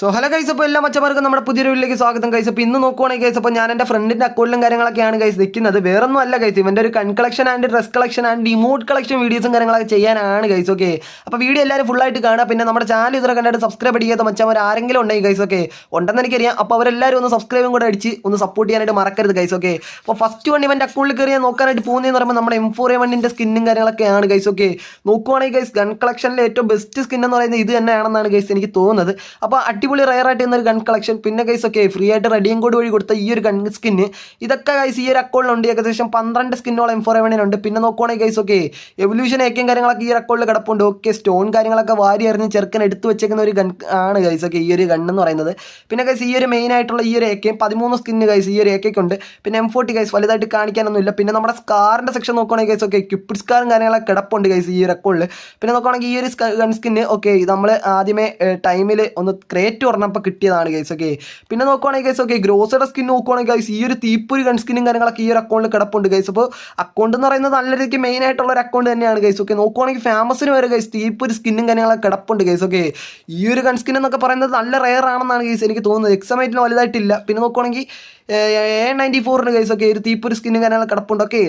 So hello കൈസ് അപ്പോൾ എല്ലാ മച്ചമാർക്കും നമ്മുടെ പുതിയൊരു വീട്ടിലേക്ക് സ്വാഗതം കൈസ് അപ്പോൾ ഇന്ന് നോക്കുവാണെങ്കിൽ കൈസ് അപ്പോൾ ഞാൻ എന്റെ ഫ്രണ്ടിന്റെ അക്കൗണ്ടിലും കാര്യങ്ങളൊക്കെയാണ് കൈസ് നിൽക്കുന്നത്. വേറൊന്നും അല്ല കൈസ് ഇവന്റെ ഒരു gun collection and dress collection and emote collection വീഡിയോസും കാര്യങ്ങളൊക്കെ ചെയ്യാനാണ് കൈസ് ഓക്കെ അപ്പോൾ വീഡിയോ എല്ലാവരും ഫുള്ളായിട്ട് കാണുക. പിന്നെ നമ്മുടെ ചാനൽ ഇതുവരെ കണ്ടിട്ട് സബ്സ്ക്രൈബ് ചെയ്യാത്ത മച്ചമാർ ആരെങ്കിലും ഉണ്ടെങ്കിൽ കൈസ് ഓക്കെ ഉണ്ടെന്ന് എനിക്കറിയാം. അപ്പോൾ അവരെല്ലാവരും ഒന്ന് സബ്സ്ക്രൈബും കൂടെ അടിച്ച് ഒന്ന് സപ്പോർട്ട് ചെയ്യാനായിട്ട് മറക്കരുത് കൈസ് ഓക്കെ അപ്പോൾ ഫസ്റ്റ് വൺ ഇവന്റെ അക്കൗണ്ടിൽ കയറി നോക്കാനായിട്ട് പോകുന്നതെന്ന് പറയുമ്പോൾ നമ്മുടെ എം ഫോർ എ വണ്ണിന്റെ സ്കിന്നും കാര്യങ്ങളൊക്കെയാണ് കൈസ് ഓക്കെ നോക്കുവാണെങ്കിൽ കൈസ് ഗൺ കളക്ഷനിലെ ഏറ്റവും ബെസ്റ്റ് സ്കിൻ എന്ന് പറയുന്നത് ഇത് തന്നെയാണെന്നാണ് കൈസ് എനിക്ക് തോന്നുന്നത്. അപ്പോൾ അടിപൊളി റയർ ആയിട്ട് ഇന്നൊരു ഗൺ കളക്ഷൻ പിന്നെ ഗൈസ് ഒക്കെ ഫ്രീ ആയിട്ട് റെഡിയും കോഡ് വഴി കൊടുത്ത ഈ ഒരു ഗൺ സ്കിന്ന് ഇതൊക്കെ ഗൈസ് ഈ ഒരു അക്കൗണ്ടിലുണ്ട് ഏകദേശം പന്ത്രണ്ട് സ്കിന്നോളം എം ഫോർ എവണിനുണ്ട് പിന്നെ നോക്കുവാണെങ്കിൽ ഗൈസ് ഒക്കെ എവല്യൂഷൻ ഏക്കും കാര്യങ്ങളൊക്കെ ഈ ഒരു അക്കൗണ്ടിൽ കിടപ്പുണ്ട്. ഓക്കെ സ്റ്റോൺ കാര്യങ്ങളൊക്കെ വാരി എറിഞ്ഞ് ചെറുക്കൻ എടുത്തു വെച്ചേക്കുന്ന ഒരു ഗൺ ആണ് ഗൈസ് ഒക്കെ ഈ ഒരു ഗൺ എന്ന് പറയുന്നത്. പിന്നെ ഗൈസ് ഈ ഒരു മെയിൻ ആയിട്ടുള്ള ഈ ഒരു ഏക്കയും പതിമൂന്ന് സ്കിന്ന് ഗൈസ് ഈ ഒരു ഏക്കൊക്കെ പിന്നെ എം ഫോർട്ടി ഗൈസ് വലുതായിട്ട് കാണിക്കാനൊന്നുമില്ല പിന്നെ നമ്മുടെ സ്കാറിന്റെ സെക്ഷൻ നോക്കുവാണെങ്കിൽ ഗൈസ് ഓക്കെ ക്യൂപ്പിഡ് സ്കാറും കാര്യങ്ങളൊക്കെ കിടപ്പുണ്ട് ഗൈസ് ഈ ഒരു അക്കൗണ്ടിൽ പിന്നെ നോക്കുവാണെങ്കിൽ ഈ ഒരു ഗൺ സ്കിന്ന് ഓക്കെ നമ്മൾ ആദ്യമേ ടൈമിൽ ഒന്ന് ക്രേറ്റ് പറഞ്ഞപ്പോൾ കിട്ടിയതാണ് ഗൈസ് ഓക്കെ പിന്നെ നോക്കുവാണെങ്കിൽ ഗൈസ് ഓക്കെ ഗ്രോസറുടെ സ്കിൻ നോക്കുവാണെങ്കിൽ ഗൈസ് ഈ ഒരു തീപ്പൊരു ഗൺ സ്കിന്നും കാര്യങ്ങളൊക്കെ ഈ ഒരു അക്കൗണ്ടിൽ കിടപ്പുണ്ട് ഗൈസ് അപ്പോൾ അക്കൗണ്ട് എന്ന് പറയുന്നത് നല്ല രീതിക്ക് മെയിൻ ആയിട്ടുള്ള ഒരു അക്കൗണ്ട് തന്നെയാണ് ഗൈസ് ഓക്കെ നോക്കുവാണെങ്കിൽ ഫേമസിന് വരെ ഗൈസ് തീപ്പൊരു സ്കിന്നും കാര്യങ്ങളൊക്കെ കിടപ്പുണ്ട് ഗൈസ് ഓക്കെ ഈ ഒരു ഗൺ സ്കിൻ എന്നൊക്കെ പറയുന്നത് നല്ല റെയർ ആണെന്നാണ് ഗൈസ് എനിക്ക് തോന്നുന്നത് എക്സാമൈറ്റിന് വലുതായിട്ടില്ല പിന്നെ നോക്കുവാണെങ്കിൽ എ നയന്റി ഫോറിന് ഗൈസ് ഓക്കെ ഒരു തീപ്പൊരു സ്കിന്നും കാര്യങ്ങളൊക്കെ കിടപ്പുണ്ട് ഓക്കെ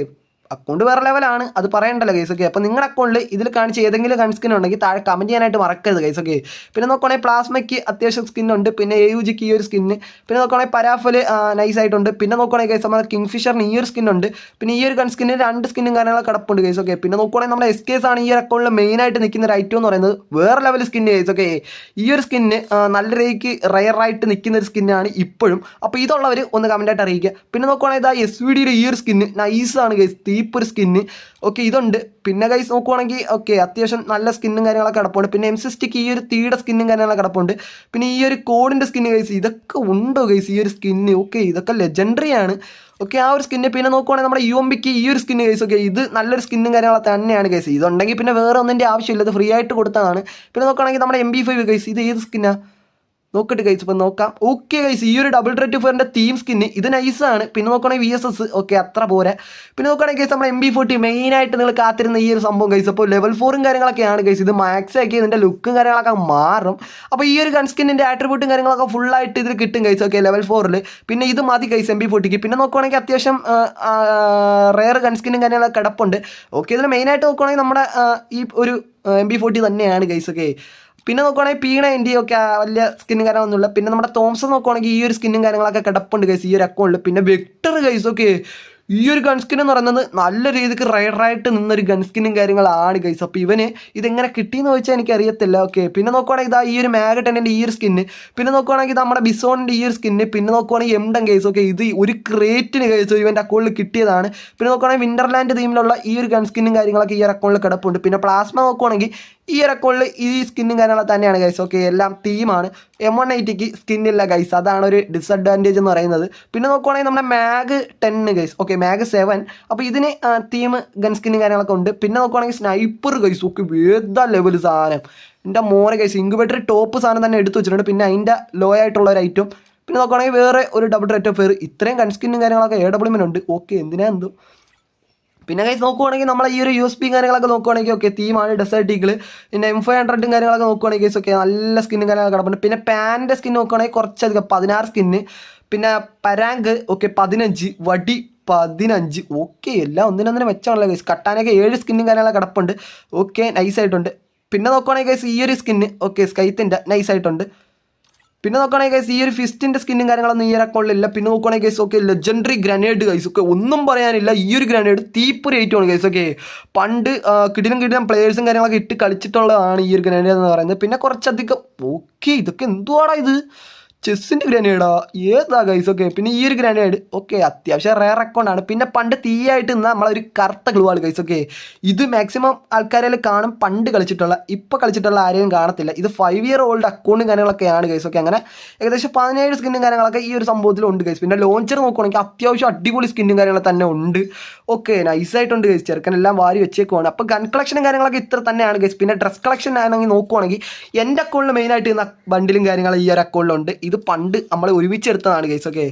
അക്കൗണ്ട് വേറെ ലെവലാണ് അത് പറയണ്ടല്ലോ ഗൈസ് ഒക്കെ. അപ്പോൾ നിങ്ങളുടെ അക്കൗണ്ടിൽ ഇതിൽ കാണിച്ച ഏതെങ്കിലും കൺ സ്കിൻ ഉണ്ടെങ്കിൽ താഴെ കമന്റ് ചെയ്യാനായിട്ട് മറക്കരുത് ഗൈസ് ഒക്കെ. പിന്നെ നോക്കുകയാണെങ്കിൽ പ്ലാസ്മയ്ക്ക് അത്യാവശ്യം ഉണ്ട്. പിന്നെ എ യു ഈ ഒരു സ്കിന്ന് പിന്നെ നോക്കുകയാണെങ്കിൽ പരാഫൽ നൈസ് ആയിട്ടുണ്ട്. പിന്നെ നോക്കുകയാണെങ്കിൽ ഗൈസ് നമ്മുടെ കിങ് ഫിഷറിന് ഈ ഒരു സ്കിൻ ഉണ്ട്. പിന്നെ ഈ ഒരു ഗൺ സ്കിന്നിന് രണ്ട് സ്കിന്നും കാര്യങ്ങളൊക്കെ കിടപ്പുണ്ട് ഗൈസ് ഓക്കെ പിന്നെ നോക്കുകയാണെങ്കിൽ നമ്മുടെ എസ് കേസ് ആണ് ഈ ഒരു അക്കൗണ്ടിൽ മെയിൻ ആയിട്ട് നിൽക്കുന്ന ഒരു ഐറ്റം എന്ന് പറയുന്നത് വേറെ ലെവൽ സ്കിന്ന് ഗൈസ് ഓക്കെ ഈ ഒരു സ്കിന്ന് നല്ല രീതിക്ക് റയറായിട്ട് നിൽക്കുന്ന ഒരു സ്കിന്നാണ് ഇപ്പോഴും. അപ്പോൾ ഇതുള്ളവർ ഒന്ന് കമന്റായിട്ട് അറിയിക്കുക. പിന്നെ നോക്കുകയാണെങ്കിൽ ഇതാ എസ് വി ഡിയുടെ ഈ ഒരു സ്കിന്ന് നൈസാണ് ഗൈസ് തീപ്പൊരു സ്കിന്ന് ഓക്കെ ഇതുണ്ട്. പിന്നെ ഗൈസ് നോക്കുവാണെങ്കിൽ ഓക്കെ അത്യാവശ്യം നല്ല സ്കിന്നും കാര്യങ്ങളൊക്കെ കിടപ്പുണ്ട്. പിന്നെ എം സിസ്റ്റിക്ക് ഈ ഒരു തീയുടെ സ്കിന്നും കാര്യങ്ങളൊക്കെ കിടപ്പുണ്ട്. പിന്നെ ഈ ഒരു കോഡിന്റെ സ്കിന്ന് ഗൈസ് ഇതൊക്കെ ഉണ്ടോ ഗൈസ് ഈ ഒരു സ്കിന്ന് ഓക്കെ ഇതൊക്കെ ലെജൻഡറി ആണ്. ഓക്കെ ആ ഒരു സ്കിന്ന് പിന്നെ നോക്കുവാണെങ്കിൽ നമ്മുടെ യു എം ബിക്ക് ഈ ഒരു സ്കിന്ന് ഗൈസ് ഓക്കെ ഇത് നല്ലൊരു സ്കിന്നും കാര്യങ്ങളൊക്കെ തന്നെയാണ് ഗൈസ് ഇതുണ്ടെങ്കിൽ പിന്നെ വേറെ ഒന്നിന്റെ ആവശ്യമില്ല. ഇത് ഫ്രീ ആയിട്ട് കൊടുത്തതാണ്. പിന്നെ നോക്കുകയാണെങ്കിൽ നമ്മുടെ എം ബി ഫൈവ് ഗൈസ് ഇത് ഏത് സ്കിന്നാണ് നോക്കട്ടെ ഗൈസ് ഇപ്പം നോക്കാം. ഓക്കെ ഗൈസ് ഈ ഒരു ഡബിൾ ട്രെറ്റ് ഫോറിന്റെ തീം സ്കിന്ന് ഇത് നൈസാണ് പിന്നെ നോക്കുകയാണെങ്കിൽ വി എസ് എസ് ഓക്കെ അത്ര പോരെ. പിന്നെ നോക്കുകയാണെങ്കിൽ ഗൈസ് നമ്മൾ എം ബി ഫോർട്ടി മെയിനായിട്ട് നിങ്ങൾ കാത്തിരുന്ന ഈ ഒരു സംഭവം ഗൈസ് അപ്പോൾ ലെവൽ ഫോറും കാര്യങ്ങളൊക്കെയാണ് ഗൈസ് ഇത് മാക്സ് ആക്കി ഇതിന്റെ ലുക്കും കാര്യങ്ങളൊക്കെ മാറും. അപ്പോൾ ഈ ഒരു ഗൺ സ്കിന്നിന്റെ ആട്രിബ്യൂട്ടും കാര്യങ്ങളൊക്കെ ഫുള്ളായിട്ട് ഇതിൽ കിട്ടും ഗൈസ് ഓക്കെ ലെവൽ ഫോറിൽ പിന്നെ ഇത് മതി ഗൈസ് എം ബി ഫോർട്ടിക്ക് പിന്നെ നോക്കുകയാണെങ്കിൽ അത്യാവശ്യം റെയർ ഗൺ സ്കിന്നും കാര്യങ്ങളൊക്കെ കിടപ്പുണ്ട്. ഓക്കെ ഇതിൽ മെയിനായിട്ട് നോക്കുകയാണെങ്കിൽ നമ്മുടെ ഈ ഒരു എം ബി ഫോർട്ടി തന്നെയാണ് ഗൈസ് ഓക്കെ പിന്നെ നോക്കുവാണെങ്കിൽ പീണ എന്റെ ഒക്കെ വലിയ സ്കിന്നും കാര്യങ്ങളൊന്നുമില്ല പിന്നെ നമ്മുടെ തോംസൺ നോക്കുവാണെങ്കിൽ ഈ ഒരു സ്കിന്നും കാര്യങ്ങളൊക്കെ കിടപ്പുണ്ട് കൈസ് ഈ ഒരു അക്കൗണ്ടിൽ പിന്നെ വെക്ടർ കൈസ് ഒക്കെ ഈ ഒരു ഗൺ സ്കിൻ എന്ന് പറയുന്നത് നല്ല രീതിക്ക് റൈഡറായിട്ട് നിന്നൊരു ഗൺ സ്കിന്നും കാര്യങ്ങളാണ് ഗൈസ് അപ്പോൾ ഇവന് ഇതെങ്ങനെ കിട്ടിയെന്ന് ചോദിച്ചാൽ എനിക്ക് അറിയത്തില്ല ഓക്കെ പിന്നെ നോക്കുവാണെങ്കിൽ ഇതാ ഈ ഒരു മാഗട്ടന്റെ ഈ ഒരു സ്കിന്ന് പിന്നെ നോക്കുവാണെങ്കിൽ നമ്മുടെ ബിസോണിന്റെ ഈ ഒരു സ്കിന്ന് പിന്നെ നോക്കുവാണെങ്കിൽ എംഡൻ ഗൈസ് ഓക്കെ ഇത് ഒരു ക്രേറ്റിന് ഗൈസ് ഇവന്റെ അക്കൗണ്ടിൽ കിട്ടിയതാണ്. പിന്നെ നോക്കുവാണെങ്കിൽ വിന്റർലാൻഡ് തീമിലുള്ള ഈ ഒരു ഗൺ സ്കിന്നും കാര്യങ്ങളൊക്കെ ഈ ഒരു അക്കൗണ്ടിൽ കിടപ്പുണ്ട്. പിന്നെ പ്ലാസ്മ നോക്കുവാണെങ്കിൽ ഈ ഒരു ഈ സ്കിന്നും കാര്യങ്ങളൊക്കെ തന്നെയാണ് ഗൈസ് ഓക്കെ എല്ലാം തീമാണ് എം വൺ എയ്റ്റിക്ക് സ്കിന്നില്ല ഗൈസ് അതാണ് ഒരു ഡിസഡ്വാന്റേജ് എന്ന് പറയുന്നത്. പിന്നെ നോക്കുവാണെങ്കിൽ നമ്മുടെ mag ten guys okay mag seven അപ്പോൾ ഇതിന് തീം ഗൺ സ്കിന്നും കാര്യങ്ങളൊക്കെ ഉണ്ട്. പിന്നെ നോക്കുവാണെങ്കിൽ സ്നൈപ്പർ ഗൈസ് ഓക്കെ ഏതാ ലെവൽ സാധനം. എന്റെ മോനെ ഗൈസ് ഇങ്കുബേറ്റർ ടോപ്പ് സാധനം തന്നെ എടുത്തു വെച്ചിട്ടുണ്ട്. പിന്നെ അതിന്റെ ലോ ആയിട്ടുള്ള ഒരു ഐറ്റം പിന്നെ നോക്കുവാണെങ്കിൽ വേറെ ഒരു ഡബിൾ റേറ്റ് ഓഫ് ഫെയർ ഇത്രയും ഗൺ സ്കിന്നും കാര്യങ്ങളൊക്കെ എ ഡബ്ല്യു ഉണ്ട്. ഓക്കെ എന്തിനാ എന്തോ? പിന്നെ കൈസ് നോക്കുവാണെങ്കിൽ നമ്മൾ ഈ ഒരു യു എസ് പി കാര്യങ്ങളൊക്കെ നോക്കുവാണെങ്കിൽ ഓക്കെ തീമാണ് ഡെസേർട്ട് ഈഗിൾ പിന്നെ എം ഫൈവ് ഹൺഡ്രഡും കാര്യങ്ങളൊക്കെ നോക്കുവാണെങ്കിൽ കേസ് ഓക്കെ നല്ല സ്കിന്നും കാര്യങ്ങളൊക്കെ കിടപ്പുണ്ട്. പിന്നെ പാന്റെ സ്കിൻ നോക്കുവാണെങ്കിൽ കുറച്ചധികം പതിനാറ് സ്കിന്ന് പിന്നെ പരാങ്ക് ഓക്കെ പതിനഞ്ച് വടി പതിനഞ്ച് ഓക്കെ എല്ലാം ഒന്നിനൊന്നിനും മെച്ചമാണല്ലോ ഗൈസ് കട്ടാനൊക്കെ ഏഴ് സ്കിന്നും കാര്യങ്ങളൊക്കെ കിടപ്പുണ്ട്. ഓക്കെ നൈസായിട്ടുണ്ട് പിന്നെ നോക്കുവാണെങ്കിൽ ഗൈസ് ഈ ഒരു സ്കിന്ന് ഓക്കെ സ്കൈത്തിന്റെ നൈസായിട്ടുണ്ട് പിന്നെ നോക്കുകയാണെങ്കിൽ ഗൈസ് ഈ ഒരു ഫിസ്റ്റിന്റെ സ്കിന്നും കാര്യങ്ങളൊന്നും ഈ ഒരു അക്കൗണ്ടിലില്ല പിന്നെ നോക്കുകയാണെങ്കിൽ guys okay legendary grenade guys ഒക്കെ ഒന്നും പറയാനില്ല. ഈ ഒരു ഗ്രനേഡ് തീപ്പൊരി ആണ് ഗൈസ് ഓക്കെ പണ്ട് കിടിലും കിടിലം പ്ലേയേഴ്സും കാര്യങ്ങളൊക്കെ ഇട്ട് കളിച്ചിട്ടുള്ളതാണ് ഈ ഒരു ഗ്രനേഡ് എന്ന് പറയുന്നത്. പിന്നെ കുറച്ചധികം ഓക്കെ ഇതൊക്കെ എന്തുവാടാ ഇത്? ചെസ്സിന്റെ ഗ്രനേഡാ ഏതാ ഗൈസ് ഓക്കെ പിന്നെ ഈ ഒരു ഗ്രനേഡ് ഓക്കെ അത്യാവശ്യം റെയർ അക്കൗണ്ടാണ് പിന്നെ പണ്ട് തീയായിട്ട് നിന്ന നമ്മളൊരു കറുത്ത ഗ്ലൂവാൾ ഗൈസ് ഓക്കെ ഇത് മാക്സിമം ആൾക്കാരെ കാണും. പണ്ട് കളിച്ചിട്ടുള്ള ഇപ്പോൾ കളിച്ചിട്ടുള്ള ആരെയും കാണത്തില്ല. ഇത് ഫൈവ് ഇയർ ഓൾഡ് അക്കൗണ്ടും കാര്യങ്ങളൊക്കെയാണ് ഗൈസ് ഓക്കെ അങ്ങനെ ഏകദേശം പതിനേഴ് സ്കിന്നും കാര്യങ്ങളൊക്കെ ഈ ഒരു സംഭവത്തിലുണ്ട് ഗൈസ് പിന്നെ ലോഞ്ചർ നോക്കുവാണെങ്കിൽ അത്യാവശ്യം അടിപൊളി സ്കിന്നും കാര്യങ്ങളും തന്നെ ഉണ്ട്. ഓക്കെ നൈസായിട്ടുണ്ട് ഗൈസ് ചെറുക്കനെല്ലാം വാരി വെച്ചേക്കുവാണ്. അപ്പോൾ ഗൺ കളക്ഷനും കാര്യങ്ങളൊക്കെ ഇത്ര തന്നെയാണ് ഗൈസ് പിന്നെ ഡ്രസ് കളക്ഷൻ ആണെങ്കിൽ നോക്കുവാണെങ്കിൽ എന്റെ അക്കൗണ്ടിൽ മെയിനായിട്ട് ഇന്ന് ബണ്ടിലും കാര്യങ്ങളും ഈ ഒരു അക്കൗണ്ടിലുണ്ട് ഇത് പണ്ട് നമ്മൾ ഒരുമിച്ചെടുത്തതാണ് ഗൈസ് ഓക്കെ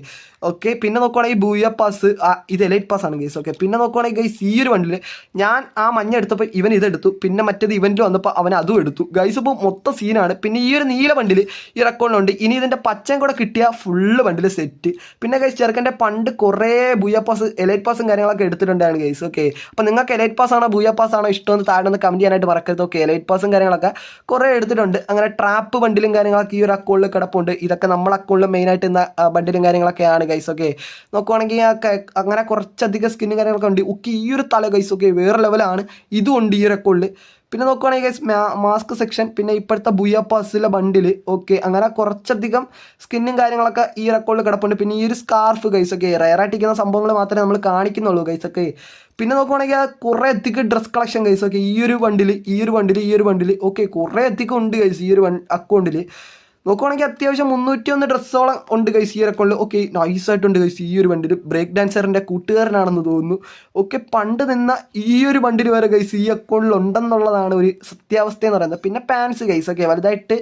ഓക്കെ പിന്നെ നോക്കുവാണെങ്കിൽ ബൂയ പാസ് ഇത് എലൈറ്റ് പാസ് ആണ് ഗൈസ് ഓക്കെ പിന്നെ നോക്കുവാണെങ്കിൽ ഗൈസ് ഈ ഒരു വണ്ടിൽ ഞാൻ ആ മഞ്ഞ എടുത്തപ്പോൾ ഇവൻ ഇതെടുത്തു പിന്നെ മറ്റേത് ഇവന്റ് വന്നപ്പോൾ അവൻ അതും എടുത്തു. ഗൈസ് ഇപ്പോൾ മൊത്തം സീനാണ് പിന്നെ ഈ ഒരു നീല വണ്ടിൽ ഈ റെക്കോർഡിലുണ്ട് ഇനി ഇതിന്റെ പച്ചയും കൂടെ കിട്ടിയ ഫുള്ള് വണ്ടിൽ സെറ്റ് പിന്നെ ഗൈസ് ചെറുക്കന്റെ പണ്ട് കുറേ ബൂയ പാസ് എലൈറ്റ് പാസും കാര്യങ്ങളൊക്കെ എടുത്തിട്ടുണ്ടായിരുന്നു ഗൈസ് ഓക്കെ അപ്പോൾ നിങ്ങൾക്ക് എലൈറ്റ് പാസ് ആണോ ബൂയ പാസ് ആണോ ഇഷ്ടമെന്ന് താഴെ ഒന്ന് കമന്റ് ചെയ്യാനായിട്ട് മറക്കരുത് ഓക്കെ എലൈറ്റ് പാസും കാര്യങ്ങളൊക്കെ കുറേ എടുത്തിട്ടുണ്ട്. അങ്ങനെ ട്രാപ്പ് വണ്ടിലും കാര്യങ്ങളൊക്കെ ഈ ഒരു അക്കൗണ്ടിൽ കിടപ്പുണ്ട്. ഇതൊക്കെ നമ്മുടെ അക്കൗണ്ടിൽ മെയിനായിട്ട് ഇന്ന ബണ്ടിലും കാര്യങ്ങളൊക്കെയാണ് ഗൈസ് ഓക്കെ നോക്കുവാണെങ്കിൽ അങ്ങനെ കുറച്ചധികം സ്കിന്നും കാര്യങ്ങളൊക്കെ ഉണ്ട്. ഒക്കെ ഈ ഒരു തല ഗൈസ് ഓക്കെ വേറെ ലെവലാണ് ഇതും ഉണ്ട് ഈ ഒരു അക്കൗണ്ടിൽ പിന്നെ നോക്കുവാണെങ്കിൽ ഗൈസ് മാസ്ക് സെക്ഷൻ പിന്നെ ഇപ്പോഴത്തെ പാസിലെ ബണ്ടിൽ ഓക്കെ അങ്ങനെ കുറച്ചധികം സ്കിന്നും കാര്യങ്ങളൊക്കെ ഈ അക്കൗണ്ടിൽ കിടപ്പുണ്ട്. പിന്നെ ഈ ഒരു സ്കാർഫ് ഗൈസ് ഒക്കെ റയറായിട്ടിരിക്കുന്ന സംഭവങ്ങൾ മാത്രമേ നമ്മൾ കാണിക്കുന്നുള്ളൂ ഗൈസ് ഒക്കെ പിന്നെ നോക്കുവാണെങ്കിൽ കുറേ അധികം ഡ്രസ് കളക്ഷൻ ഗൈസ് ഓക്കെ ഈ ഒരു വണ്ടിൽ ഈ ഒരു വണ്ടിൽ ഈ ഒരു വണ്ടിൽ ഓക്കെ കുറേ അധികം ഉണ്ട് ഗൈസ് ഈ ഒരു അക്കൗണ്ടിൽ നോക്കുവാണെങ്കിൽ അത്യാവശ്യം മുന്നൂറ്റി ഒന്ന് ഡ്രസ്സോളം ഉണ്ട് ഗൈസ് ഈ അക്കൗണ്ടിൽ ഓക്കെ നൈസായിട്ടുണ്ട് ഗൈസ് ഈ ഒരു വണ്ടിയിൽ. ബ്രേക്ക് ഡാൻസറിന്റെ കൂട്ടുകാരനാണെന്ന് തോന്നുന്നു. ഓക്കെ പണ്ട് നിന്ന ഈ ഒരു വണ്ടിൽ വരെ ഗൈസ് ഈ അക്കൗണ്ടിൽ ഉണ്ടെന്നുള്ളതാണ് ഒരു സത്യാവസ്ഥ എന്ന് പറയുന്നത്. പിന്നെ പാൻസ് കൈസ് ഒക്കെ വലുതായിട്ട്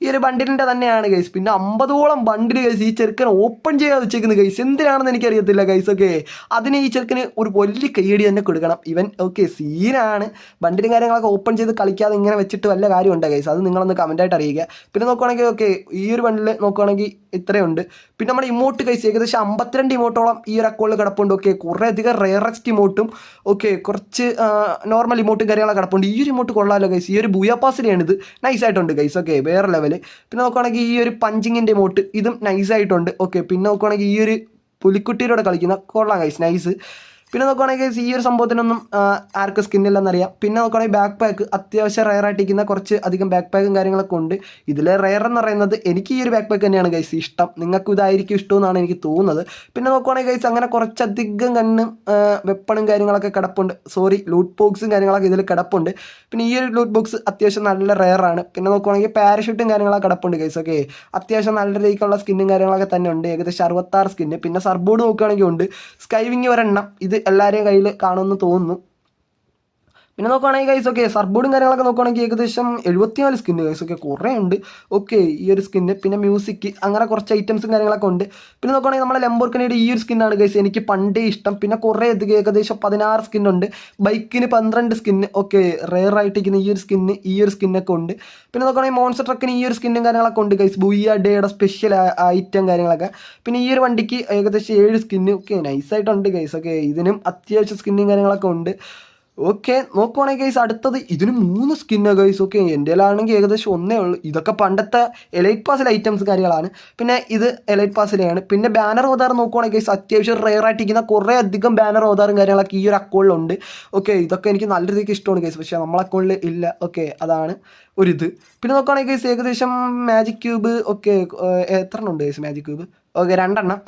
ഈ ഒരു ബണ്ടിലിന്റെ തന്നെയാണ് ഗൈസ് പിന്നെ അമ്പതോളം ബണ്ടിൽ ഗൈസ് ഈ ചെറുക്കൻ ഓപ്പൺ ചെയ്യാതെ വെച്ചേക്കുന്നത് ഗൈസ് എന്തിനാണെന്ന് എനിക്കറിയത്തില്ല ഗൈസ് ഓക്കെ അതിന് ഈ ചെറുക്കന് ഒരു വലിയ കൈയടി തന്നെ കൊടുക്കണം. ഇവൻ ഓക്കെ സീനാണ് ബണ്ടിലും കാര്യങ്ങളൊക്കെ ഓപ്പൺ ചെയ്ത് കളിക്കാതെ ഇങ്ങനെ വെച്ചിട്ട് വല്ല കാര്യമുണ്ട് ഗൈസ് അത് നിങ്ങളൊന്ന് കമന്റായിട്ട് അറിയിക്കുക. പിന്നെ നോക്കുവാണെങ്കിൽ ഓക്കെ ഈ ഒരു ബണ്ടിൽ നോക്കുവാണെങ്കിൽ ഇത്രയുണ്ട്. പിന്നെ നമ്മുടെ ഇമോട്ട് കൈസ് ഏകദേശം അമ്പത്തിരണ്ട് ഇമോട്ടോളം ഈ ഒരു അക്കൗണ്ടിൽ കിടപ്പുണ്ട്. ഓക്കെ കുറേ അധികം റെയറസ്റ്റ് ഇമോട്ടും ഓക്കെ കുറച്ച് നോർമൽ ഇമോട്ടും കാര്യങ്ങളൊക്കെ കിടപ്പുണ്ട്. ഈ ഒരു ഇമോട്ട് കൊള്ളാമല്ലോ കൈസ് ഈ ഒരു ബുയാപ്പാസിനെയാണിത് നൈസായിട്ടുണ്ട് കൈസ് ഓക്കെ വേറെ ലെവൽ പിന്നെ നോക്കുവാണെങ്കിൽ ഈ ഒരു പഞ്ചിങ്ങിന്റെ ഇമോട്ട് ഇതും നൈസായിട്ടുണ്ട് ഓക്കെ പിന്നെ നോക്കുവാണെങ്കിൽ ഈ ഒരു പുലിക്കുട്ടിയിലൂടെ കളിക്കുന്ന കൊള്ളാം കൈസ് നൈസ് പിന്നെ നോക്കുവാണെങ്കിൽ ഈ ഒരു സംഭവത്തിനൊന്നും ആർക്കും സ്കിന്നില്ലെന്നറിയാം പിന്നെ നോക്കുവാണെങ്കിൽ ബാക്ക് പാക്ക് അത്യാവശ്യം റയർ ആയിട്ടിരിക്കുന്ന കുറച്ച് അധികം ബാക്ക് പാക്കും കാര്യങ്ങളൊക്കെ ഉണ്ട്. ഇതിലെ റയർ എന്ന് പറയുന്നത് എനിക്ക് ഈ ഒരു ബാക്ക് പാക്ക് തന്നെയാണ് ഗൈസ് ഇഷ്ടം. നിങ്ങൾക്ക് ഇതായിരിക്കും ഇഷ്ടമെന്നാണ് എനിക്ക് തോന്നുന്നത്. പിന്നെ നോക്കുവാണെങ്കിൽ ഗൈസ് അങ്ങനെ കുറച്ചധികം കണ്ണും വെപ്പണും കാര്യങ്ങളൊക്കെ കിടപ്പുണ്ട്. സോറി ലൂട്ട് ബോക്സും കാര്യങ്ങളൊക്കെ ഇതിൽ കിടപ്പുണ്ട്. പിന്നെ ഈ ഒരു ലൂട്ട് ബോക്സ് അത്യാവശ്യം നല്ല റയർ ആണ്. പിന്നെ നോക്കുവാണെങ്കിൽ പാരഷൂട്ടും കാര്യങ്ങളൊക്കെ കിടപ്പുണ്ട് ഗൈസ് ഓക്കെ അത്യാവശ്യം നല്ല രീതിക്കുള്ള സ്കിന്നും കാര്യങ്ങളൊക്കെ തന്നെ ഉണ്ട്. ഏകദേശം അറുപത്താറ് സ്കിന്ന് പിന്നെ സർബോർഡ് നോക്കുകയാണെങ്കിൽ ഉണ്ട്. സ്കൈവിങ് ഒരെണ്ണം. ഇത് എല്ലാവരെയും കയ്യിൽ കാണുമെന്ന് തോന്നുന്നു. പിന്നെ നോക്കുകയാണെങ്കിൽ ഗൈസ് ഓക്കെ സർബോർഡും കാര്യങ്ങളൊക്കെ നോക്കുകയാണെങ്കിൽ ഏകദേശം എഴുപത്തിനാല് സ്കിന്ന് ഗൈസ് ഒക്കെ കുറേ ഉണ്ട്. ഓക്കെ ഈ ഒരു സ്കിന്ന് പിന്നെ മ്യൂസിക് അങ്ങനെ കുറച്ച് ഐറ്റംസും കാര്യങ്ങളൊക്കെ ഉണ്ട്. പിന്നെ നോക്കുകയാണെങ്കിൽ നമ്മുടെ ലംബോർക്കനയുടെ ഈ ഒരു സ്കിന്നാണ് ഗൈസ് എനിക്ക് പണ്ടേ ഇഷ്ടം. പിന്നെ കുറേ അധികം ഏകദേശം പതിനാറ് സ്കിന്നുണ്ട് ബൈക്കിന് പന്ത്രണ്ട് സ്കിന്ന് ഓക്കെ റെയർ ആയിട്ടിരിക്കുന്ന ഈ ഒരു സ്കിന്ന് ഈ ഒരു സ്കിന്നൊക്കെ ഉണ്ട്. പിന്നെ നോക്കുകയാണെങ്കിൽ മോൺസ്റ്റർ ട്രക്കിന് ഈ ഒരു സ്കിന്നും കാര്യങ്ങളൊക്കെ ഉണ്ട് ഗൈസ് ബുയ്യ ഡേയുടെ സ്പെഷ്യൽ ഐറ്റം കാര്യങ്ങളൊക്കെ. പിന്നെ ഈ ഒരു വണ്ടിക്ക് ഏകദേശം ഏഴ് സ്കിന്ന് ഓക്കെ നൈസായിട്ടുണ്ട് ഗൈസ് ഓക്കെ ഇതിനും അത്യാവശ്യം സ്കിന്നും കാര്യങ്ങളൊക്കെ ഉണ്ട്. ഓക്കെ നോക്കുവാണെങ്കിൽ ഗൈസ് അടുത്തത് ഇതിന് മൂന്ന് സ്കിന്ന് ഗൈസ് ഓക്കെ എന്റെ ആണെങ്കിൽ ഏകദേശം ഒന്നേ ഉള്ളൂ. ഇതൊക്കെ പണ്ടത്തെ എലൈറ്റ് പാസിലെ ഐറ്റംസ് കാര്യങ്ങളാണ്. പിന്നെ ഇത് എലൈറ്റ് പാസിലെയാണ് പിന്നെ ബാനർ ഓതാർ നോക്കുവാണെങ്കിൽ ഗൈസ് അത്യാവശ്യം റെയർ ആയിട്ടിരിക്കുന്ന കുറേ അധികം ബാനർ ഓതാറും കാര്യങ്ങളൊക്കെ ഈ ഒരു അക്കൗണ്ടിലുണ്ട് ഓക്കെ ഇതൊക്കെ എനിക്ക് നല്ല രീതിക്ക് ഇഷ്ടമാണ് ഗൈസ് പക്ഷേ നമ്മളെ അക്കൗണ്ടിൽ ഇല്ല. ഓക്കെ അതാണ് ഒരിത് പിന്നെ നോക്കുവാണെങ്കിൽ ഗൈസ് ഏകദേശം മാജിക് ക്യൂബ് ഓക്കെ എത്ര ഉണ്ട് ഗൈസ് മാജിക് ക്യൂബ് ഓക്കെ രണ്ടെണ്ണം.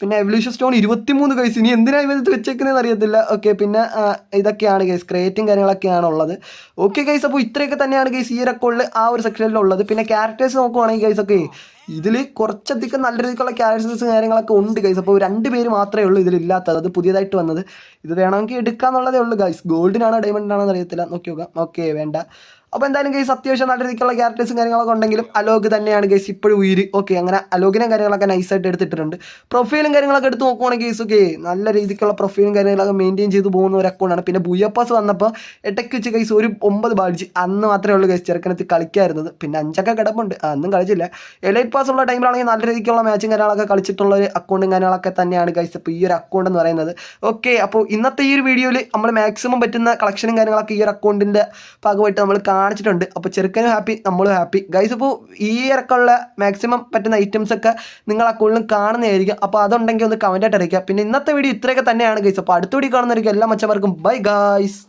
പിന്നെ എവല്യൂഷൻ സ്റ്റോൺ ഇരുപത്തിമൂന്ന് കൈസ് ഇനി എന്തിനാണ് ഇവർ വെച്ചേക്കുന്നതെന്ന് അറിയത്തില്ല. ഓക്കെ പിന്നെ ഇതൊക്കെയാണ് കേസ് ക്രിയേറ്റും കാര്യങ്ങളൊക്കെയാണ് ഉള്ളത്. ഓക്കെ കൈസ് അപ്പോൾ ഇത്രയൊക്കെ തന്നെയാണ് കേസ് ഈ റെക്കോർഡിൽ ആ ഒരു സെക്ഷനിൽ ഉള്ളത്. പിന്നെ ക്യാരക്ടേഴ്സ് നോക്കുവാണെങ്കിൽ ഗൈസ് ഒക്കെ ഇതിൽ കുറച്ചധികം നല്ല രീതിക്കുള്ള ക്യാരക്ടേഴ്സ് കാര്യങ്ങളൊക്കെ ഉണ്ട് ഗൈസ് അപ്പോൾ രണ്ട് പേര് മാത്രമേ ഉള്ളൂ ഇതിലില്ലാത്തത് അത് പുതിയതായിട്ട് വന്നത്. ഇത് വേണമെങ്കിൽ എടുക്കാന്നുള്ളതേ ഉള്ളൂ ഗൈസ് ഗോൾഡിനാണോ എന്ന് അറിയത്തില്ല. നോക്കി നോക്കാം. ഓക്കെ വേണ്ട. അപ്പോൾ എന്തായാലും ഗൈസ് അത്യാവശ്യം നല്ല രീതിക്കുള്ള ക്യാരക്ടേഴ്സും കാര്യങ്ങളൊക്കെ ഉണ്ടെങ്കിലും അലോക് തന്നെയാണ് ഗൈസ് ഇപ്പോഴും ഉയിര്. ഓക്കെ അങ്ങനെ അലോകിനും കാര്യങ്ങളൊക്കെ നൈസായിട്ട് എടുത്തിട്ടുണ്ട് പ്രൊഫൈലും കാര്യങ്ങളൊക്കെ എടുത്ത് നോക്കുവാണെങ്കിൽ ഗൈസ് ഓക്കെ നല്ല രീതിക്കുള്ള പ്രൊഫൈലും കാര്യങ്ങളൊക്കെ മെയിന്റെയിൻ ചെയ്ത് പോകുന്ന ഒരു അക്കൗണ്ടാണ് പിന്നെ ബുയപ്പാസ് വന്നപ്പോൾ ഇടയ്ക്ക് വെച്ച് ഗൈസ് ഒരു ഒമ്പത് ബാഡ്ജ് അന്ന് മാത്രമേ ഉള്ളൂ ഗൈസ് ചെറുക്കനത്ത് കളിക്കായിരുന്നത്. പിന്നെ അഞ്ചൊക്കെ കിടപ്പുണ്ട്. അന്നും കളിച്ചില്ല. എലൈറ്റ് പാസ് ഉള്ള ടൈമിലാണെങ്കിൽ നല്ല രീതിക്കുള്ള മാച്ചും കാര്യങ്ങളൊക്കെ കളിച്ചിട്ടുള്ള ഒരു അക്കൗണ്ടും കാര്യങ്ങളൊക്കെ തന്നെയാണ് ഗൈസ് അപ്പോൾ ഈ ഒരു അക്കൗണ്ട് എന്ന് പറയുന്നത്. ഓക്കെ അപ്പോൾ ഇന്നത്തെ ഈ ഒരു വീഡിയോയിൽ നമ്മൾ മാക്സിമം പറ്റുന്ന കളക്ഷനും കാര്യങ്ങളൊക്കെ ഈ ഒരു അക്കൗണ്ടിന്റെ ഭാഗമായിട്ട് നമ്മൾ കാണിച്ചിട്ടുണ്ട്. അപ്പോൾ ചെറുക്കനും ഹാപ്പി നമ്മളും ഹാപ്പി ഗൈസ് ഇപ്പോൾ ഈ ഇറക്കമുള്ള മാക്സിമം പറ്റുന്ന ഐറ്റംസ് ഒക്കെ നിങ്ങൾ അക്കൗണ്ടിലും കാണുന്നതായിരിക്കും. അപ്പോൾ അതുണ്ടെങ്കിൽ ഒന്ന് കമന്റായിട്ട് അറിയിക്കുക. പിന്നെ ഇന്നത്തെ വീഡിയോ ഇത്രയൊക്കെ തന്നെയാണ് ഗൈസ് അപ്പോൾ അടുത്ത വീഡിയോ കാണുന്നവർക്ക് എല്ലാ മച്ചവർക്കും ബൈ ഗൈസ്